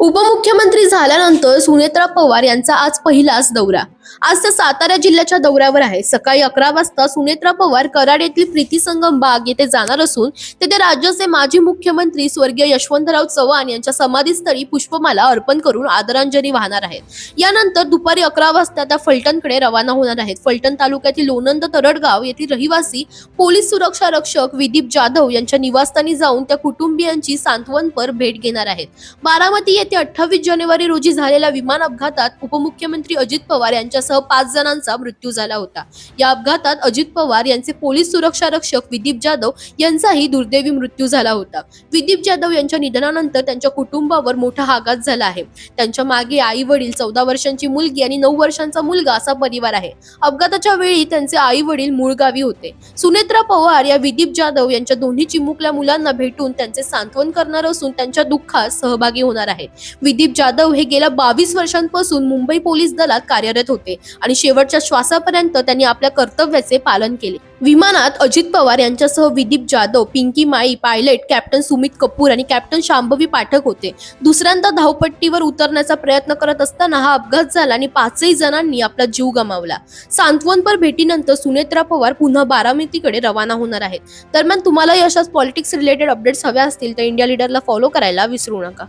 उपमुख्यमंत्री झाल्यानंतर सुनेत्रा पवार यांचा आज पहिलाच दौरा. आज ते सातारा जिल्ह्याच्या दौऱ्यावर आहे. सकाळी अकरा वाजता सुनेत्रा पवार कराड येथील प्रीती संगम बाग येथे जाणार असून तेथे राज्याचे माजी मुख्यमंत्री स्वर्गीय यशवंतराव चव्हाण यांच्या समाधीस्थळी पुष्पमाला अर्पण करून आदरांजली वाहणार आहेत. यानंतर दुपारी अकरा वाजता त्या फलटणकडे रवाना होणार आहेत. फलटण तालुक्यातील लोणंद तरडगाव येथील रहिवासी पोलीस सुरक्षा रक्षक विदीप जाधव यांच्या निवासस्थानी जाऊन त्या कुटुंबियांची सांत्वनपर भेट घेणार आहेत. बारामती येथे अठ्ठावीस जानेवारी रोजी झालेल्या विमान अपघातात उपमुख्यमंत्री अजित पवार यांच्या यांच्यासह पाच जणांचा मृत्यू झाला होता. या अपघातात अजित पवार यांचे पोलीस सुरक्षा रक्षक विदीप जाधव यांचाही दुर्दैवी मृत्यू झाला होता. विदीप जाधव यांच्या निधनानंतर त्यांच्या कुटुंबावर मोठा आघात झाला आहे. त्यांच्या मागे आई वडील चौदा वर्षांची मुलगी आणि नऊ वर्षांचा मुलगा असा परिवार आहे. अपघाताच्या वेळी त्यांचे आई वडील मूळ गावी होते. सुनेत्रा पवार या विदीप जाधव यांच्या दोन्ही चिमुकल्या मुलांना भेटून त्यांचे सांत्वन करणार असून त्यांच्या दुःखात सहभागी होणार आहेत विदीप जाधव हे गेल्या बावीस वर्षांपासून मुंबई पोलीस दलात कार्यरत होते. होते. आणि शेवटच्या श्वासापर्यंत त्यांनी आपल्या कर्तव्याचे पालन केले. विमानात अजित पवार यांच्यासह विदीप जाधव पिंकी माई पायलट कॅप्टन सुमित कपूर आणि कॅप्टन शांभवी पाठक होते. दुसऱ्यांदा धावपट्टीवर उतरण्याचा प्रयत्न करत असताना हा अपघात झाला आणि पाचही जणांनी आपला जीव गमावला. सांत्वनपर भेटीनंतर सुनेत्रा पवार पुन्हा बारामतीकडे रवाना होणार आहेत. दरम्यान तुम्हालाही अशाच पॉलिटिक्स रिलेटेड अपडेट्स हव्या असतील तर इंडिया लीडरला फॉलो करायला विसरू नका.